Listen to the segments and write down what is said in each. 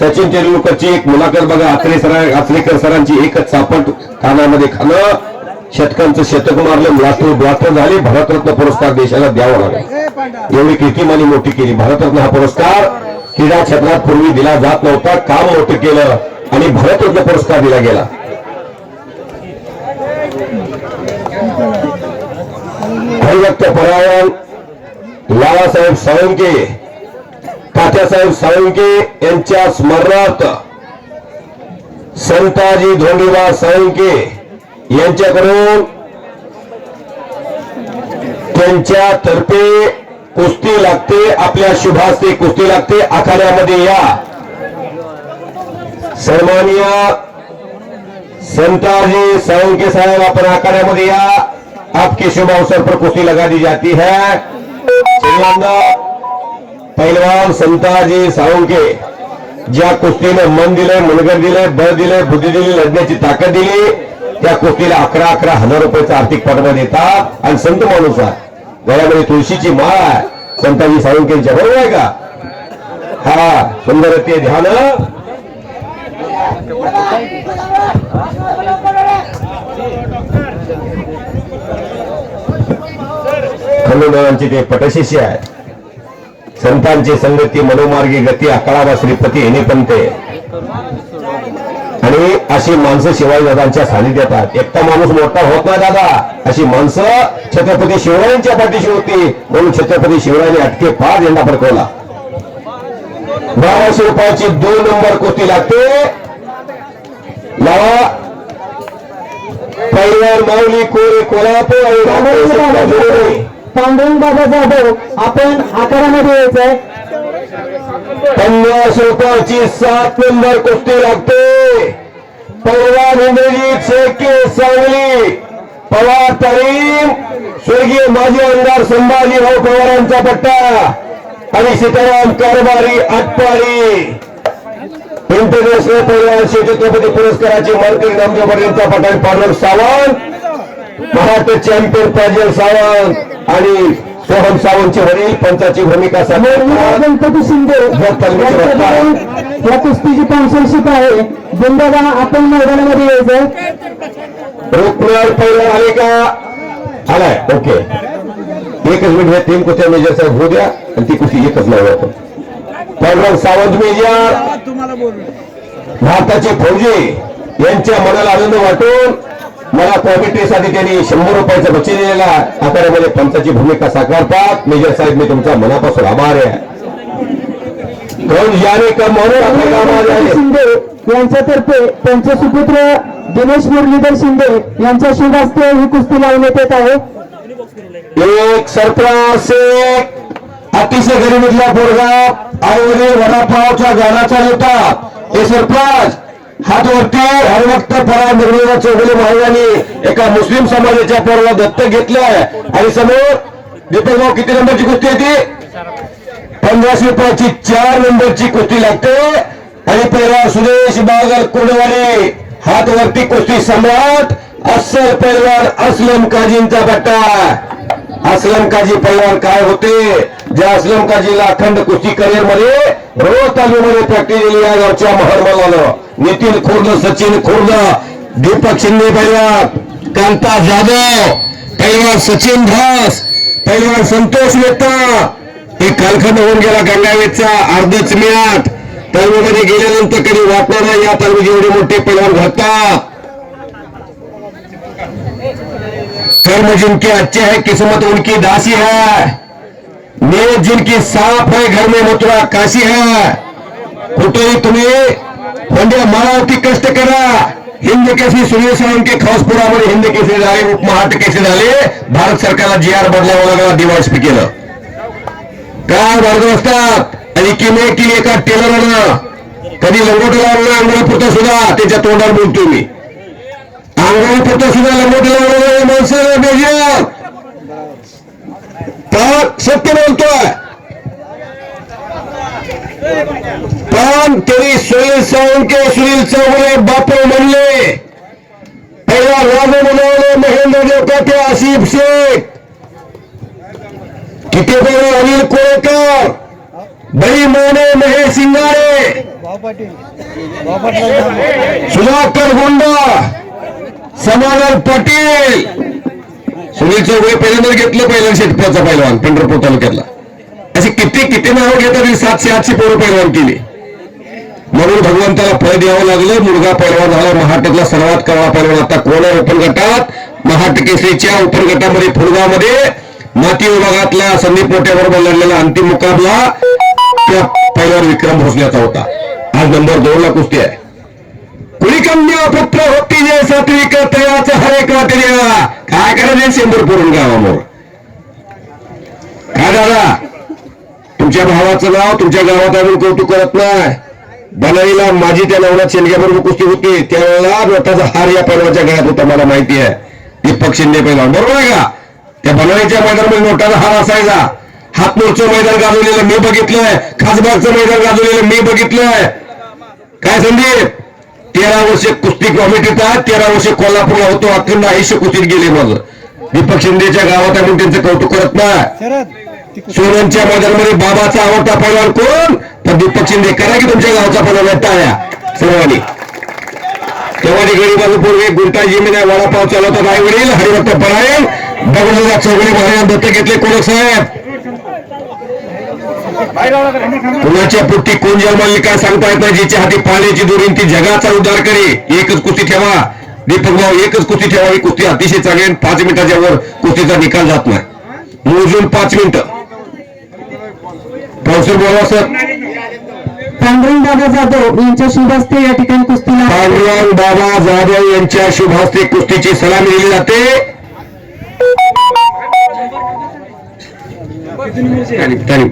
सचिन तेंडुलकरची एक मुलाखत बघा आचरे सरा आचरेकर सरांची एकच सापट कानामध्ये खाणं शतकांचं शतक मारलं ब्लास्टर ब्लास्टर झाले भारतरत्न पुरस्कार देशाला द्यावा लागला. एवढी कीर्तिमानी मोठी केली. भारतरत्न हा पुरस्कार क्रीडा क्षेत्रात पूर्वी दिला जात नव्हता काम मोठं केलं आणि भारतरत्न पुरस्कार दिला गेला. हरिभक्त परायण लालासाहेब साळुंके तात्यासाहेब साळुंके यांच्या स्मरणार्थ संताजी धोंडीबा साळुंके यांच्याकडून त्यांच्या तर्फे कुस्ती लागते, आपल्या शुभास्ते कुस्ती लागते. आखाड्यामध्ये या. सन्माननीय संताजी साळुंके साहेब, आपण आखाड्यामध्ये या. आपके शुभ अवसर पर कुस्ती लगा दी जाती है. पैलवान संताजी साळुंके ज्या कुस्तीने मन दिलं मनगर दिलं बळ दिलं बुद्धी दिली लढण्याची ताकद दिली त्या कुस्तीला अकरा अकरा हजार रुपयाचा आर्थिक पाठबळ देतात. आणि संत माणूस आहे. गळ्यामध्ये तुळशीची माळ आहे. संताजी साळुंकेंच्या बरोबर आहे का? हा सुंदर ते ध्यान. खंडोबांचे ते पटशिष्य आहे. संतांची संगती मनोमार्गी गती अकळावा श्रीपती येणे पंते आणि अशी माणसं शिवाजीदादांच्या सानिध्यात आहेत. एकटा माणूस मोठा होत नाही दादा. अशी माणसं छत्रपती शिवरायांच्या पाठीशी होती. म्हणून छत्रपती शिवरायांनी अटके पार झेंडा फडकवला बाराशे रुपयाची दोन नंबर कोती लागते. लावा. पहिल्या माऊली कोरे कोल्हापूर आणि रामकृष्ण पांडुरंग बाबा जाधव आपण आकारामध्ये यायचंय. पन्नास रुपयाची सात नंबर कुस्ती लागते. पैलवान इंद्रजीत शेके सावली. पवार तालीम स्वर्गीय माजी आमदार संभाजीराव पवारांचा पट्टा. आणि सीताराम कारभारी आटपाडी. इंटरनॅशनल पैलवान श्री छत्रपती पुरस्काराचे मानकरी नामदेवरांचा पाटील पांडुरंग सावंत. महाराष्ट्र चॅम्पियन प्राजल सावंत आणि सोहम सावंतचे वडील पंचाची भूमिका. गणपती शिंदे. या कुस्तीची स्पॉन्सरशिप आहे. बिंदादा आपण मैदानामध्ये यायचंय. रुक्मिणी पहिला आले का आलाय. ओके. एकच मिनिट हे तीन कुस्त्या मेजर साहेब होऊ द्या. आणि ती कुस्ती एकच नाव आपण पांडुरंग सावंत मेजर. भारताचे फौजी यांच्या मनाला आनंद वाटून मला कॉमिटीसाठी त्यांनी शंभर रुपयाचं बक्षीस दिलेला आकारामध्ये पंचाची भूमिका साकारतात. मेजर साहेब मी तुमचा मनापासून आभार आहे. याने आहे शिंदे यांच्यातर्फे त्यांचे सुपुत्र दिनेश मुरलीधर शिंदे यांच्या शुभ हस्ते ही कुस्ती लावण्यात येत आहे. एक सरप्राज शेख अतिशय गरिबीतला पोरगा आई वडील वडापावच्या गाणा चालवतात हे सरप्राज हात वरती हर वक्त फरार निर्मला चौगुले महाराजांनी एका मुस्लिम समाजाच्या पोराला दत्तक घेतलंय. आणि समोर दीपक भाऊ किती नंबरची कुस्ती येते पंधराशे रुपयाची चार नंबरची कुस्ती लागते. आणि पहिला सुरेश बागर कुर्डवाडे हात वरती कुस्ती सम्राट अस्सल पैलवान असलम काजींचा पट्टा. असलम काजी पैलवान काय होते? ज्या असलम काजीला अखंड कुस्ती करिअरमध्ये रोज तालमीमध्ये प्रॅक्टिस दिली या गावच्या महारमालानं नितीन खुर्द सचिन खुर्द दीपक शिंदे पैलवान कांता जाधव पैलवान सचिन धास पैलवान संतोष मेहता. हे कालखंड होऊन गेला गंगावेचा अर्धच मिळात. तालमीमध्ये गेल्यानंतर कधी वाटणार नाही या तालमीचे एवढे मोठे पैलवान घडतात कर्म जिनके अच्छे हैं किस्मत उनकी दासी है। नीयत जिनकी साफ है घर में मथुरा काशी है। कुठेही तुम्ही म्हणजे मनावरती कष्ट करा। हिंद केसरी सुनील सावंत खासपुरामध्ये हिंद केसरी झाले उपमहाराष्ट्र केसरी झाले भारत सरकारला जी आर बदलावं लागला दिवाळी केलं काय वर्ग असतात आणि किमे की एका टेलरनं कधी लंगोटी लावलं अंगणापुरतं सुद्धा त्याच्या तोंडावर बोलतो मी। मेजर तर सत्य बोलतोय सुनील सावंके सुनील चौगुले बापू म्हणले पहिला राजू बनवले महेंद्र देवकाते आसिफ शेख किती वेळ अनिल कोळेकर बाई मोने महेश सिंगारे सुधाकर गुंडा समाधान पाटील. सुनील चौगुले पहिल्यांदा घेतलं पहिल्या शेतकऱ्याचा पहिलवान पंढरपूर तालुक्यातला. असे किती किती नावं घेतात सातशे आठशे पोरं पहिलवान केली. म्हणून भगवंताला फळ द्यावं लागलं मुलगा पहिलवान झाला महाटकला सर्वात कळवा पहिलवान आता कोणा ओपन गटात? महाराष्ट्र केसरीच्या ओपन गटामध्ये फुलगावमध्ये माती विभागातला संदीप मोठ्याबरोबर लढलेला अंतिम मुकाबला त्या पैलवान विक्रम भोसल्याचा होता. आज नंबर दोन ला कुस्ती आहे. कुणी पुत्र होती जे सात्विक तयाच हरेक देवा काय करायचे शंभर पुरण गावामोर काय दादा? तुमच्या भावाचं नाव तुमच्या गावात अजून कौतुक करत नाही. बनाईला माझी त्या नवनाथ शेंडग्याबरोबर कुस्ती होती. त्यावेळेला रथाचा हार या पैलवाच्या गळ्यात होता मला माहिती आहे. दीपक शिंदे पैलवान. बरोबर आहे का? त्या बनाईच्या मैदानामध्ये नोटाचा हार असायचा. हातमोरचं मैदान गाजवलेलं मी बघितलंय. खासबागचं मैदान गाजवलेलं मी बघितलंय. काय संदीप? तेरा वर्ष कुस्ती आहे तेरा वर्ष कोल्हापूरला होतो अखंड आयुष्य कुस्तीत गेले मग. दीपक शिंदेच्या गावात म्हणून त्यांचं कौतुक करत नाही. सोननच्या मैदानामध्ये बाबाचा आवडता पैलवान कोण? तर दीपक शिंदे करा की तुमच्या गावचा पैलवान टाळ्या सर्वांनी. तेव्हा ते गरीबाचं पूर्वी गुंटा जमीन वडापाव चालवतात आई वडील हरिभक्त परायण बघण्याचा चौगडे महाराज दत्त घेतले कोण साहेब. कुणाच्या पुट्टी कोण जन्माली काय सांगता येत नाही. जिच्या हाती पाण्याची दोरीन ती जगाचा उद्धार करे एकच कुस्ती ठेवा. दीपक भाऊ एकच कुस्ती ठेवा. ही कुस्ती अतिशय चांगली आणि पाच मिनिटाच्या वर कुस्तीचा निकाल जात नाही. मोजून पाच मिनिटं. पावसर बोला सर. पांडुरंग दादा जाधव यांच्या शुभ हस्ते या ठिकाणी कुस्तीला पांडुरंग बाबा जाधव यांच्या शुभ हस्ते कुस्तीची सलामी दिली जाते. आणि- आणि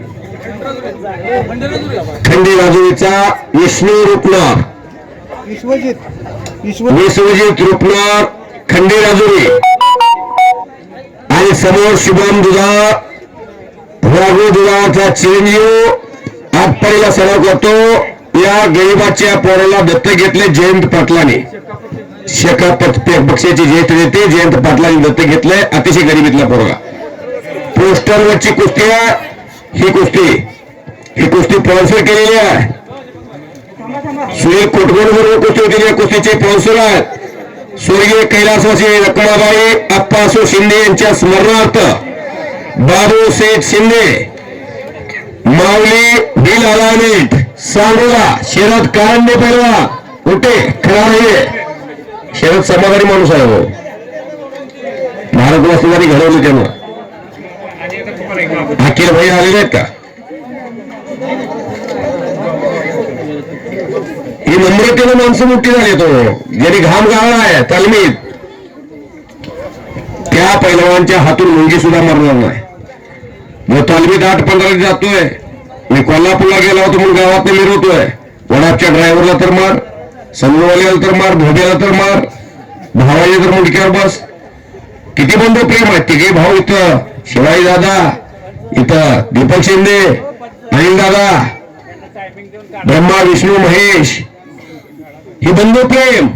खंडी राजुरीचा विष्णू रुपनर विश्वजित विश्व विश्वजित रुपनर खंडी राजुरी. आणि समोर शुभम दुधा राघू दुधाचा चिरंजीव. आज पहिला सराव करतो या गरीबाच्या पोराला दत्त घेतले जयंत पाटलाने. पत- पक्षाचे ज्येष्ठ नेते जयंत पाटलांनी दत्त घेतलंय अतिशय गरीबीतला पोरगा. पोस्टरवरची कुस्ती आहे ही कुस्ती. ही कुस्ती स्पॉन्सर केलेली आहे. सुनील कोटगोड बरोबर कुस्ती होती या कुस्तीचे स्पॉन्सर आहेत स्वर्गीय कैलासवासी रखमाबाई अप्पासो शिंदे यांच्या स्मरणार्थ बाबू शेठ शिंदे माऊली बिल अलाइनमेंट सांगोला शरद कारंडे पहिला उठे खरा नाहीये. शरद समाधानी माणूस आहे हो. भारत वास्तवानी घडवलं त्यानं. अखिल भाई आलेले आहेत का? ही नम्रतेनं माणसं मोठी झाली तो हो. ज्यांनी घाम गाळला आहे तालमीत. त्या पैलवानच्या हातून मुंगी सुद्धा मरणार नाही. मग तालमीत आठ पंधरा जातोय. मी कोल्हापूरला गेला होतो म्हणून गावात मिरवतोय. वडापच्या ड्रायव्हरला तर मार समोरवाल्याला तर मार भोग्याला तर मार भावाला तर मुंडक्यावर बस. किती बंद प्रेम आहे तिघे भाऊ इथं. शिवाई दादा इथं दीपक शिंदे अनिल दादा ब्रह्मा विष्णू महेश ही बंधू प्रेम.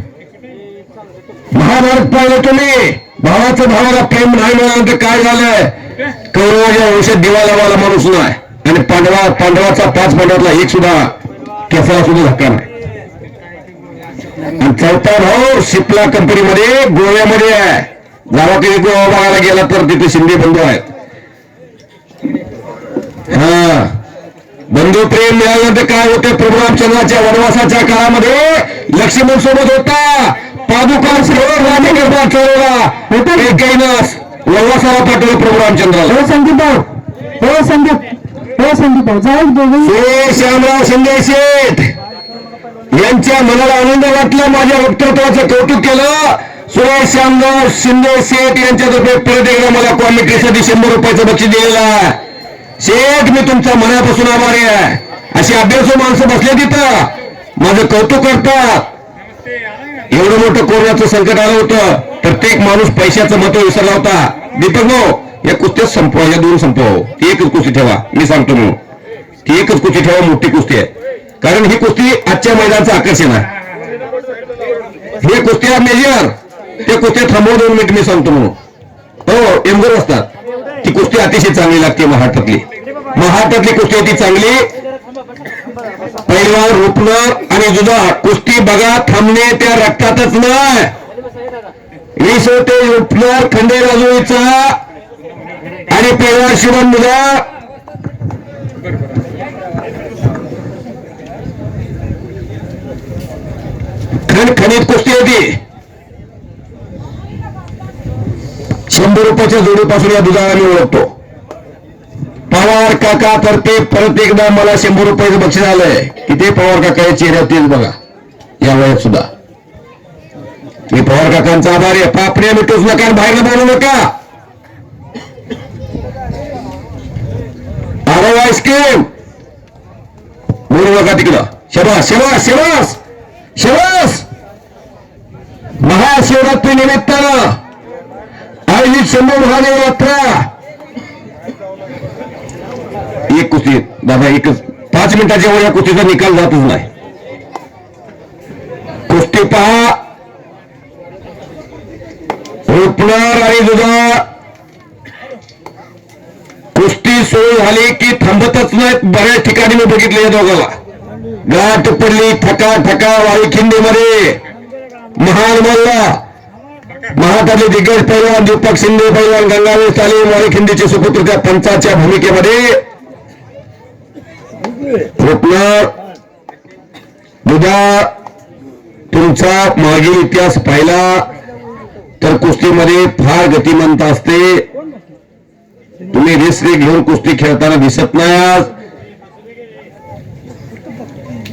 महाभारत पाहिलं तुम्ही. भावाचं भावाला प्रेम नाही मिळालं तर काय झालंय कौरवाच्या औषध दिवा लावायला माणूस नाही. आणि पांडवा पांडवाचा पाच पांडवातला एक सुद्धा केसरा सुद्धा धक्का नाही. आणि चौथा भाऊ शिपला कंपनीमध्ये गोव्यामध्ये आहे. गावाकडे गोवा बघायला गेला तर तिथे शिंदे बंधू आहेत. हा. बंधू प्रेम मिळालं तर काय होते? प्रभू रामचंद्राच्या वनवासाच्या काळामध्ये लक्ष्मण सोबत होता. पादुका सेवक राजेकरता चढवला एकैनस वनवासाला पाठवलं प्रभू रामचंद्राला हो संदीप भाऊ. हो संदीप. हो संदीप भाऊ. दोघे. श्यामराव शिंदे शेठ. यांच्या मनाला आनंद वाटला. माझ्या वक्तृत्वाचं कौतुक केलं. सुरेश श्यामराव शिंदे शेठ यांच्यातर्फे परत एकदा मला कॉमिटीसाठी शंभर रुपयाचं बक्षीस दिलेलं शेठ मी तुमचा मनापासून आभारी आहे. अशी अभ्यासू माणसं बसले तिथं. माझं कौतुक करतात. एवढं मोठं कोरोनाचं संकट आलं होतं. प्रत्येक माणूस पैशाचं महत्त्व विसरला होता. दीपक भाऊ हो, या कुस्त्यात संपवा या दोन संपव हो. ती एकच कुस्ती ठेवा. मी सांगतो म्हणून. ती एकच कुस्ती ठेवा मोठी कुस्ती आहे. कारण ही कुस्ती आजच्या मैदानाचं आकर्षण आहे. हे कुस्त्या मेजर ते कुस्त्या थांबव दोन मिनिट मी सांगतो म्हणून. हो एमगर असतात. ती कुस्ती अतिशय चांगली लागते महाराष्ट्रातली. महाराष्ट्रातली कुस्ती होती चांगली. पैलवान रुपणं आणि जुदा. कुस्ती बघा थांबणे त्या रक्तातच नाही. वीस होते रुपणं खंडे राजूचा आणि पैलवान शिवण मुला खणखणीत कुस्ती होती. शंभर रुपयाच्या जोडीपासून या दुधाला मी ओळखतो. पवार काका तर्फे परत एकदा मला शंभर रुपयाचं बक्षीस आलंय. किती पवार काका या चेहऱ्यात तेच बघा. या वयात सुद्धा. मी पवार काकांचा आभारी आहे. पापण्या मिटूच नका बाहेर बोलू नका. आरो आईस्क्रीम बोलू नका तिकडं. शबास शबास शबास. शबास. महाशिवरात्री निमित्तानं आयोजित शंभर महादेव यात्रा. कुस्ती एक पाच मिनिटाच्या वर या कुस्तीचा निकाल जातच नाही. कुस्ती पहा. ओपनर आणि दुधा. कुस्ती सुरू झाली की थांबतच नाहीत. बऱ्याच ठिकाणी मी बघितले या दोघाला. गाठ पडली ठका ठका वाळी खिंडीमध्ये. महान मल्ला. महाराष्ट्रातले दिग्गज पैलवान दीपक शिंदे पैलवान गंगावेश तालीम वाळी खिंडीचे सुपुत्र त्या पंचाच्या भूमिकेमध्ये. म्हटलं उद्या तुमचा मागील इतिहास पाहिला तर कुस्तीमध्ये फार गतिमंत असते. तुम्ही रिस्क घेऊन कुस्ती खेळताना दिसत नाही आज.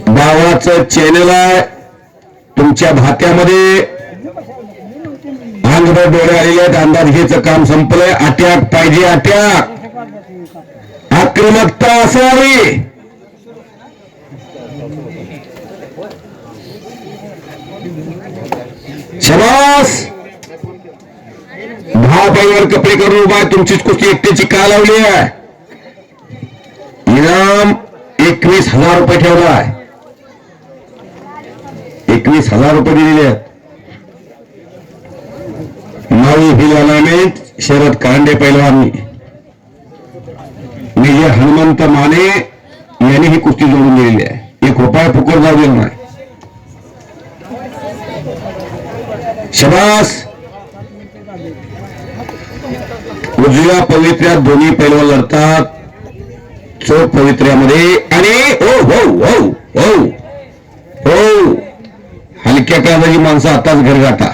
भावाचं चॅनल आहे तुमच्या भात्यामध्ये. अंगभर डोळे आलेले आहेत. अंदाज घ्यायचं काम संपलंय. अटॅक पाहिजे अटॅक आक्रमकता असावी. शबास! दहा कपडे करून उभा आहे. तुमचीच कुस्ती एकट्याची का लावली आहे? इनाम एकवीस हजार रुपये ठेवला आहे. एकवीस हजार रुपये दिलेले आहेत. नवी शरद कांडे पैलवानी. विजय हनुमंत माने यांनी ही कुस्ती जोडून दिलेली आहे. एक रुपया फुकट जाऊ दिला नाही शबास. उजव्या पवित्र्यात दोन्ही पैलवान लढतात. चोख पवित्र्यामध्ये आणि हो हो हो हो. हो. हलक्या काळाची माणसं आताच घर गाठा.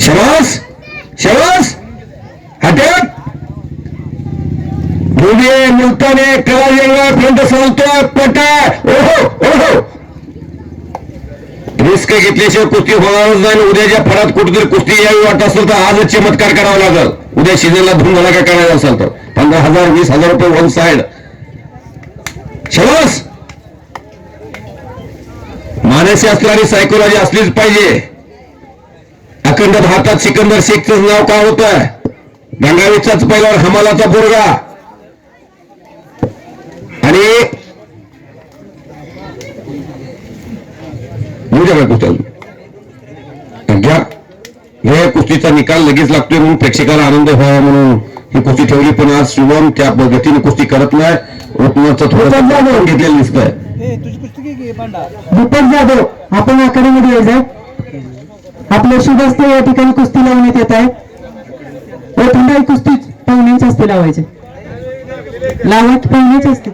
शबास. शबास. हटक भूमी मुलताने कलाजंगा फ्रंट सांगतोय पटा ओहो ओहो. रिस्क घेतल्याशिवाय कुस्ती होणारच नाही उद्याच्या फळात कुठेतरी कुस्ती यावी वाटत असेल तर आजच चमत्कार करावा लागेल. उद्या शिजेला धूम झाला काय करायचा असेल तर. पंधरा हजार वीस हजार रुपये वन साइड शबास मानसशास्त्र आणि सायकोलॉजी असलीच पाहिजे. अखंड भारतात सिकंदर शेखचं नाव काय होतं? गंगावीचाच पहिला हमालाचा बोरगा आणि उद्या काय कुस्त्या घ्या हे कुस्तीचा निकाल लगेच लागतोय म्हणून प्रेक्षकाला आनंद व्हावा म्हणून ही कुस्ती ठेवली पण आज शिवम त्या पद्धतीने कुस्ती करत नाही. रुक्माचं थोडं घेतलेलं कुस्ती की पांडा दीपक जाधव आपण अकॅडमीमध्ये यायचं आपले शुभ असते या ठिकाणी कुस्ती लावण्यात येत आहे व थंडाई कुस्ती पाहुण्यांची असते लावायचे. लावायची पाहुण्याची असते.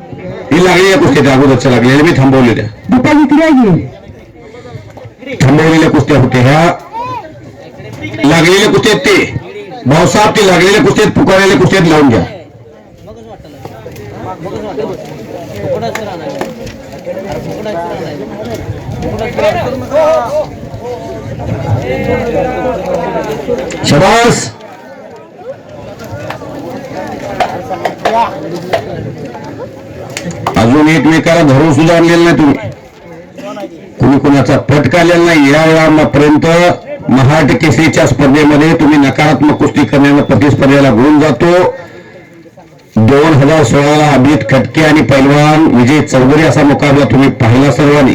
ही लागली या कुस्त्या त्या अगोदरच्या लागलेल्या मी थांबवलेल्या दीपक इकडे आहे? थांबवलेल्या कुस्त्या होत्या ह्या लागलेले कुठे आहेत ते? भाऊसाहेब ते लागलेल्या कुस्त्यात पुकारलेल्या आहेत? लावून घ्या. शबास. अजून एकमेकाला धरून सुद्धा आणलेलं नाही तुम्ही. कुणी कुणाचा पट काढलेला नाही. या वेळापर्यंत महाट केसरीच्या स्पर्धेमध्ये तुम्ही नकारात्मक कुस्ती करण्यानं प्रतिस्पर्धेला घेऊन जातो. दोन हजार सोळाला अभित खटके आणि पैलवान विजय चौधरी असा मुकाबला तुम्ही पाहिला सर्वांनी.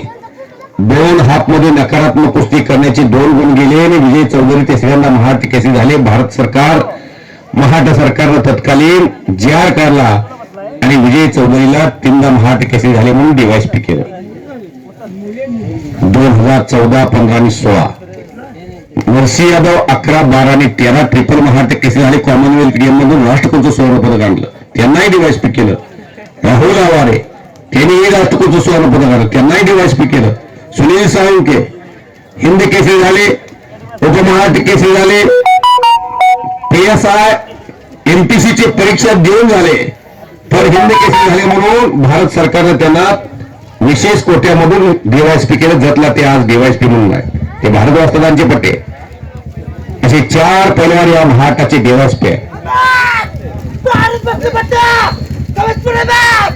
दोन हातमध्ये नकारात्मक कुस्ती करण्याचे दोन गुण गेले आणि विजय चौधरी तिसऱ्यांदा महाराष्ट्र केसरी झाले. भारत सरकार महाराष्ट्र सरकारनं तत्कालीन जी आर काढला आणि विजय चौधरीला तीनदा महाराष्ट्र केसरी झाले म्हणून डीवायसपी केलं. दोन हजार चौदा पंधरा आणि सोळा. वर्षी यादव अकरा बारा आणि तेरा ट्रिपल महाराष्ट्र केसरी झाले कॉमनवेल्थ गेम मधून राष्ट्रकुलचं सुवर्णपदक आणलं. त्यांनाही डीवायसपी केलं. राहुल आवारे त्यांनीही राष्ट्रकुलचं सुवर्णपदक आणलं. त्यांनाही डीवायसपी केलं. सुनील साळुंके हिंद केसरी झाले उपमहाराष्ट्र केसरी झाले पीएसआय आय एमपीसी ची परीक्षा देऊन झाले. तर हिंद केसरी झाले म्हणून भारत सरकारनं त्यांना विशेष कोट्यामधून डीवायसपी केलं. जतला ते आज डीवायसपी म्हणून आहे. ते भारत वास्तवांचे पट्टे. असे चार परिवार या महाटाचे डीवायसपी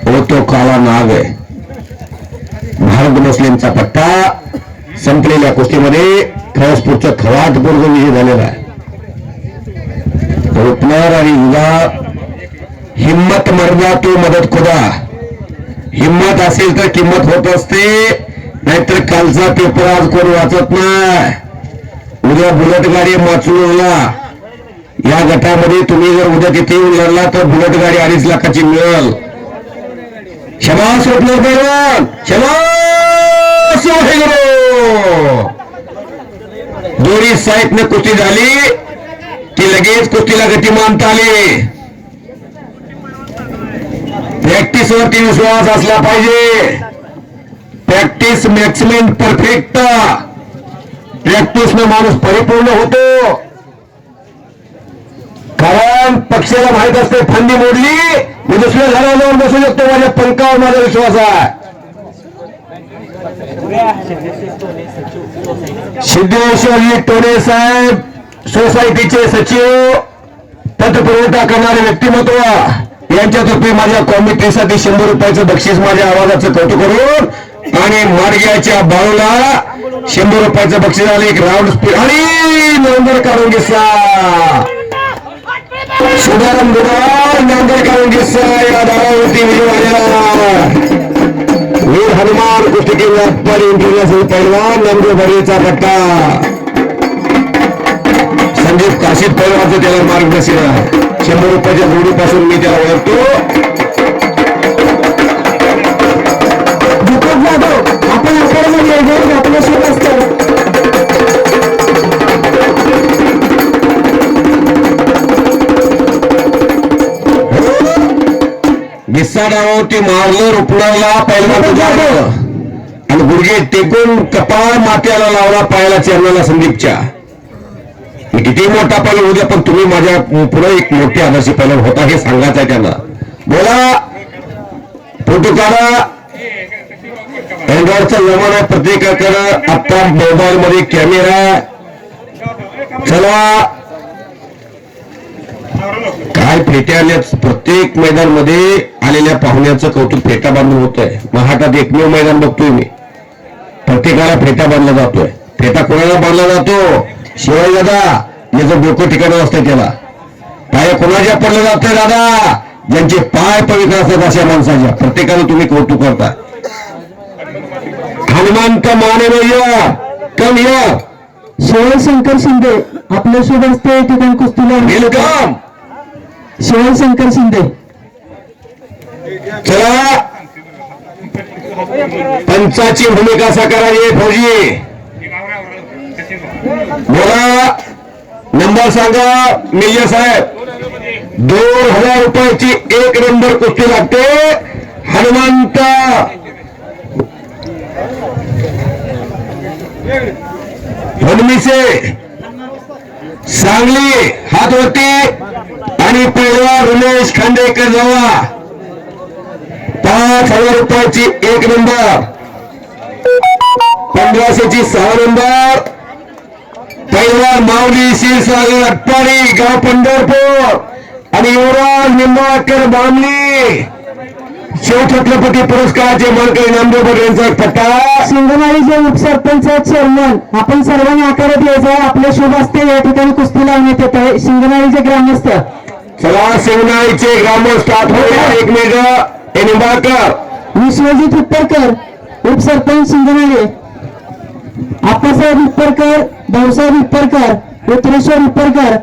ओ हो तो काला नाग आहे. भारत मुस्लिमचा पट्टा संपलेल्या कुस्तीमध्ये खरसपूरचं खवाट पूर्व विजय झालेला आहे. रुपनर आणि युवा हिम्मत मरना तो मदत खुदा. हिम्मत असेल तर किंमत होत असते. नाहीतर कालचा पेपर आज कोण वाचत नाही. उद्या बुलेट गाडी माचूला या गटामध्ये तुम्ही जर उद्या तिथे येऊन लढला तर बुलेट गाडी अडीच लाखाची मिळेल. क्षमा ओपनर पैलवान क्षमा वाहेगुरु. दोन्ही साईडने कुस्ती झाली. की लगेच कुस्तीला गतिमानता आली. प्रॅक्टिस वरती विश्वास असला पाहिजे. प्रॅक्टिस मॅक्सिमम परफेक्ट प्रॅक्टिस माणूस परिपूर्ण होतो. कारण पक्षाला माहीत असते फांदी मोडली मी दुसऱ्या झाडावर जाऊन बसू शकतो माझ्या पंखावर माझा विश्वास आहे. सिद्धेश्वरजी टोडे साहेब सोसायटीचे सचिव पतपुरवठा करणारे व्यक्तिमत्व यांच्यातर्फे माझ्या कॉमिटीसाठी शंभर रुपयाचं बक्षीस माझ्या आवाजाचं कौतुक करून आणि माडग्याच्या बाळूला शंभर रुपयाचं बक्षीस आले एक राऊंड स्पीड आणि नोंदर काढून घेसा सुधारम गुरुवार नोंदर काढून घेसा या दारावरती विजय झालेला वीर हनुमान कुस्ती केंद्रात पर इंटरनॅशनल पैलवान नंदू भरेचा पट्टा. संदीप काशीद पैलवानचं त्याला मार्गदर्शन. शंभर रुपयाच्या जोडीपासून मी त्याला ओळखतो. जाधव आपण गिस्सा डावावरती मारलं रुपणाला पैलवान जाधव आणि गुडघे टेकून कपाळ मात्याला लावला पायाला चरणाला संदीपच्या. मी किती मोठा पैलवान उद्या पण तुम्ही माझ्या पुढे एक मोठे आदर्श पैलवान होता हे सांगायचं आहे त्यांना. बोला. फोटो काढा अँड्रॉइडचा जमाना आहे प्रत्येकाकडे आता मोबाईल मध्ये कॅमेरा. चला. काय फेट्या आल्या प्रत्येक मैदानमध्ये आलेल्या पाहुण्याचं कौतुक फेटा बांधून होत आहे महाटात एकमेव मैदान बघतोय मी. प्रत्येकाला फेटा बांधला जातोय. फेटा कोणाला बांधला जातो? शिवाय दादा याचं डोकं ठिकाणं असतं त्याला. पाय कोणाच्या पडलं जातंय दादा? ज्यांचे पाय पवित्र असतात अशा माणसाच्या. प्रत्येकाला तुम्ही कौतुक करता. हनुमंत माने भैया कम या. शिवशंकर शिंदे आपलं शुभ असते या ठिकाणी कुस्तीला वेलकम. शिवशंकर शिंदे. चला. पंचाची भूमिका साकारायची फौजी. बोला. नंबर सांगा मिल्य साहेब. दोन हजार रुपयाची एक नंबर कुस्ती लागते. हनुमंत हनुमीचे सांगली हातवरती आणि पहिला रमेश खांडेकर जावा पाच हजार रुपयाची एक नंबर पंधराशेची सहा नंबर पहिला माऊली क्षीरसागर अटपाडी गाव पंढरपूर. आणि युवराज निंबाळकर बामणी. शिवछत्रपती पुरस्काराचे मानकरी नामदेव यांचा पट्टा सिंगमाळीचे उपसरपंच चेअरमन आपण सर्वांनी आकारात यायचं आहे. आपलं शुभ असते या ठिकाणी कुस्ती लावण्यात येत आहे. सिंगमाळीचे ग्रामस्थ. चला शिवनाईचे ग्रामस्थ आठवड्या एक मेघ हे निंबाळकर विश्वजित उत्तरकर उपसरपंच सिंगमाळी आप्पासाहेब उत्तरकर भाऊसाहेब उत्तरकर उत्तरेश्वर उत्तरकर.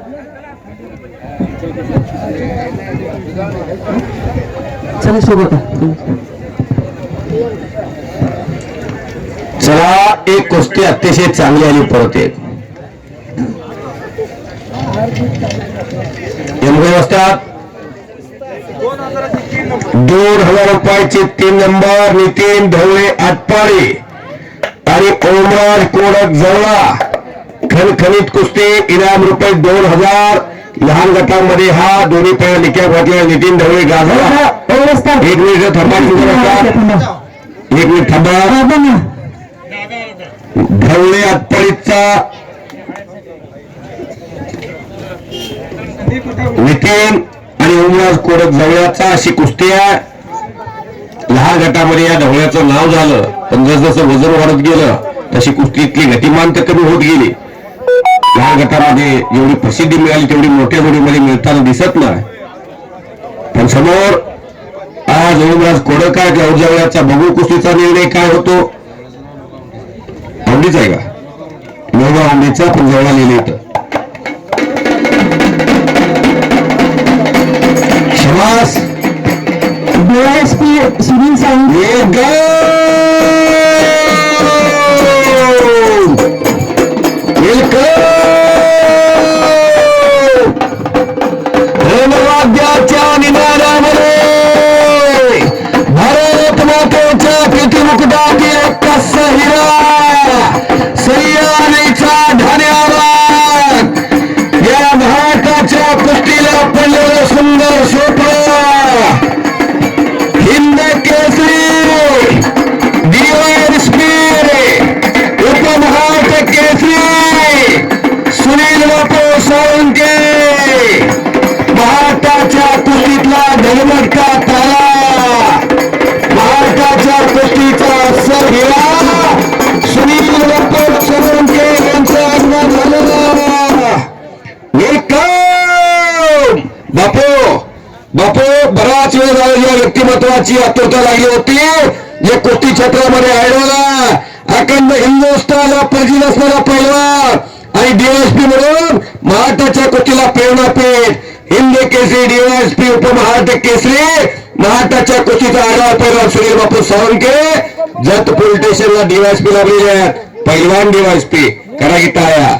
चला सोबत चला एक कुस्ती अतिशय चांगली आली परत एक. असतात दोन हजार रुपयाचे तीन नंबर नितीन ढवळे आटपाडे आणि ओमराज कोडक जवळा खणखणीत कुस्ती इनाम रुपये दोन हजार. लहान गटामध्ये हा दोन्ही पहिला निक्या घातला नितीन ढवळे गाजवा. एक मिनिट थांबा. एक मिनिट थांबा. ढवळे आटपाडीचा नितीन आणि ओमराज कोडक जवळचा अशी कुस्ती आहे. लहान गटामध्ये या ढवळ्याचं नाव झालं. पण जसं वजन वाढत गेलं तशी कुस्तीतली गतिमानता कमी होत गेली. लहान गटामध्ये जेवढी प्रसिद्धी मिळाली तेवढी मोठ्या जोडीमध्ये मिळताना दिसत नाही. पण समोर आज ओमराज कोडका जवळचा बघू कुस्तीचा निर्णय काय होतो? आवडीच आहे का? योगा आवडीचा पण जवळ लिहिले शमास डीवायएसपी सुनील सावंत. बापू बापू बराच वेळ झाला या व्यक्तिमत्वाची आतुरता लागली होती. जे कोटी क्षेत्रामध्ये आढळला. अखंड हिंदुस्थानला परिचित असणारा पैलवान आणि डीएसपी म्हणून महाराष्ट्राच्या कोटीला प्रेरणापीठ हिंद केसरी डीएसपी उपमहाराष्ट्र केसरी महाराष्ट्राच्या कोटीचा आढावा पैलवान सुनील बापू सावंके जत पोलीस स्टेशनला डीवायसपी लाभलेले आहेत. पैलवान डीवायसपी करा या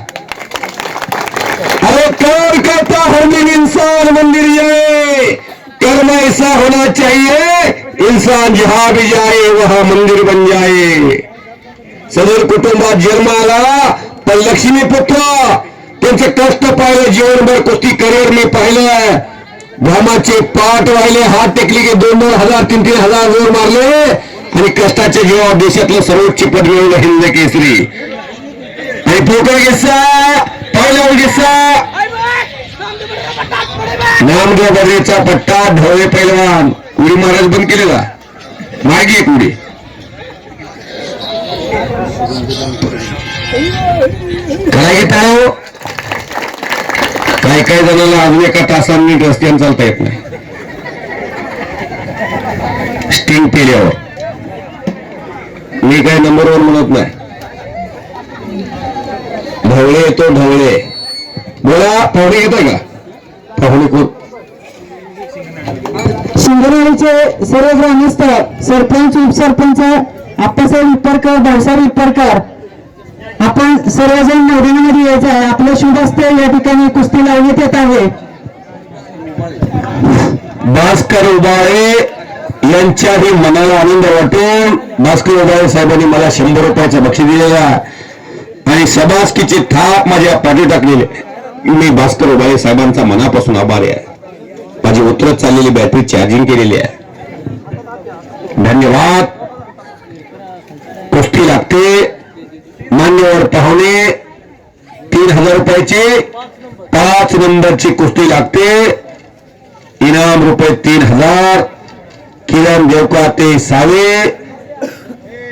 टाळ्या करता हर इंसान मंदिर जाए कर्म ऐसा होना चाहिए इंसान जहां भी जाए वहां मंदिर बन जाए. सदर कुटुंबात जन्म आला पण लक्ष्मी पुत्र त्यांचे कष्ट पाहिलं जीवनभर कुस्ती करिअर मी पाहिलं घामाचे पाठ वाहिले हात टेकले की दोन दोन हजार तीन तीन हजार जोर मारले आणि कष्टाच्या जीवावर देशातलं सर्वोच्च पद मिळवलं हिंद केसरी. आणि पोकर किस्सा पहिला नामदेव बर्रेचा पट्टा ढवळे पैलवान. उडी महाराज बंद केलेला. मागे एक उडी. काय घेत आहे हो? काय जणांना अजून एका तासांनी रस्त्यानं चालता येत नाही. स्टिंग केल्यावर. मी काय नंबर वन म्हणत नाही. ढवळे येतो ढवळे. बोला पाहुणे येतोय का? पाहुणे कोण? शिंगणवाडीचे सर्व ग्रामस्थ सरपंच उपसरपंच आप्पासाहेब इप्परकर भाऊसाहेब इप्परकर आपण सर्वजण मैदानामध्ये यायचं आहे. आपलं शुभ असते या ठिकाणी कुस्ती लावण्यात येत आहे. भास्कर उबाळे यांच्याही मनाला आनंद वाटून भास्कर उबाळे साहेबांनी मला शंभर रुपयाचं बक्षीस दिलेलं आहे. आणि सभासकीची थाप माझ्या पाठी टाकलेली. मी भास्कर उबाळे साहेबांचा मनापासून आभारी आहे. माझी उतरत चाललेली बॅटरी चार्जिंग केलेली आहे. धन्यवाद. कुस्ती लागते. मान्यवर पाहुणे तीन हजार रुपयाची पाच नंबरची कुस्ती लागते. इनाम रुपये तीन हजार. किरण देवकाते सावे.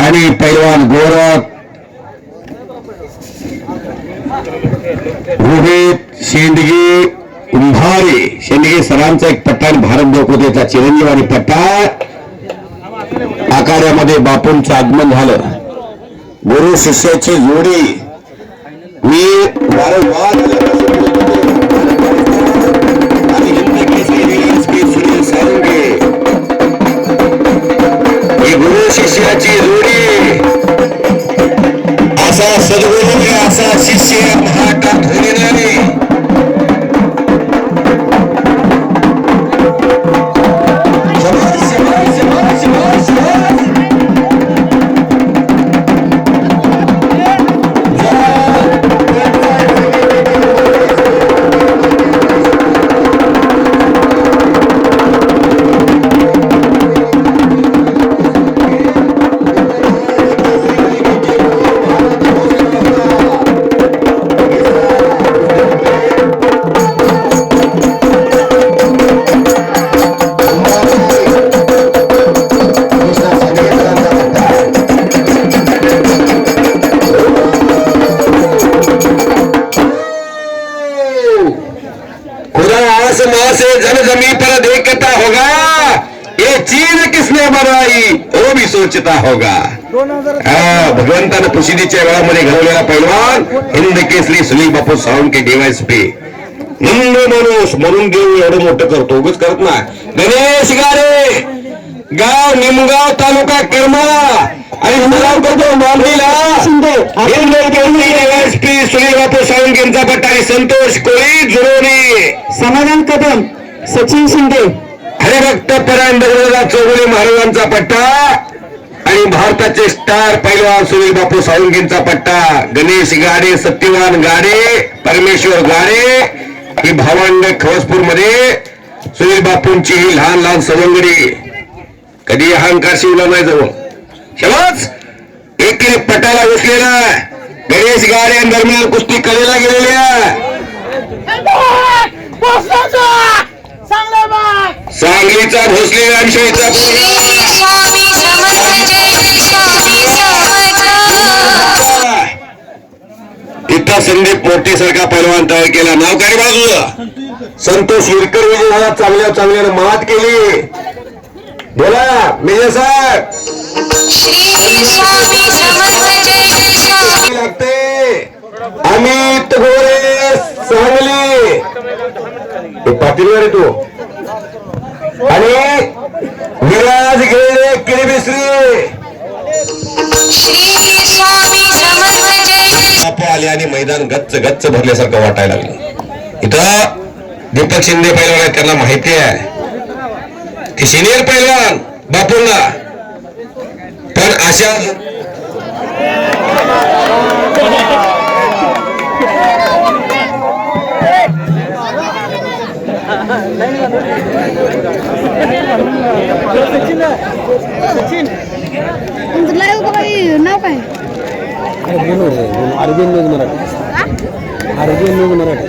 आणि पैलवान गोरख रोहित शेंडगे कुंभारे शेंडगे सरांचा एक पट्टा आणि भारत देवकोतेचा चिरंजीव आणि पट्टा आकारामध्ये बापूंचं आगमन झालं. गुरु शिष्याची जोडी. मी वारंवार सोचता होगा। भगवंतानं प्रसिद्धीच्या वेळामध्ये घडवलेला पैलवान हिंद केसरी सुनील बापू सावंत डिवाइस पे। मंद माणूस म्हणून देव एवढं मोठं करतो उगच करत नाही गणेश गारे गाव निमगाव तालुका करमाळा आणि हिंदगाव करतो मांडवीला शिंदे हिंद केसरी डिवाइस पी सुनील बापू सावंत यांचा पट्टा आणि संतोष कोळी जुरोनी समाधान कदम सचिन शिंदे। हरिभक्त परायण दगडोबा चौगुले महाराजांचा पट्टा। आणि भारताचे स्टार पैलवान सुनील बापू साळुंकेंचा पट्टा गणेश गाडे सत्यवान गाडे परमेश्वर गाडे ही भावंड खवसपूरमध्ये सुनील बापूंची ही लहान लहान सवंगडी. कधी अहंकार शिवला नाही जवळ शबाज एकीने पटाला बसलेला गणेश गाडे दरम्यान कुस्ती कलेला गेलेल्या सांगलीचा भोसले आणि शेळीचा संदीप मोठे सारखा पैलवान तयार केला. नाव काय रे बाजूला संतोष विरकर विजय चांगल्या चांगल्यानं मात केली. बोला मेजर साहेब. लागते अमित गोरे सांगली. हे पाटील रे तू. आणि मैदान गच्च गच्च भरल्यासारखं वाटायला लागलं. इथं दीपक शिंदे पैलवान आहेत त्यांना माहिती आहे. की सिनियर पैलवान बापूंना. पण अशा नाव काय? अरे बोलो रे बोलो अरबी न्यूज मराठी अरबी न्यूज मराठी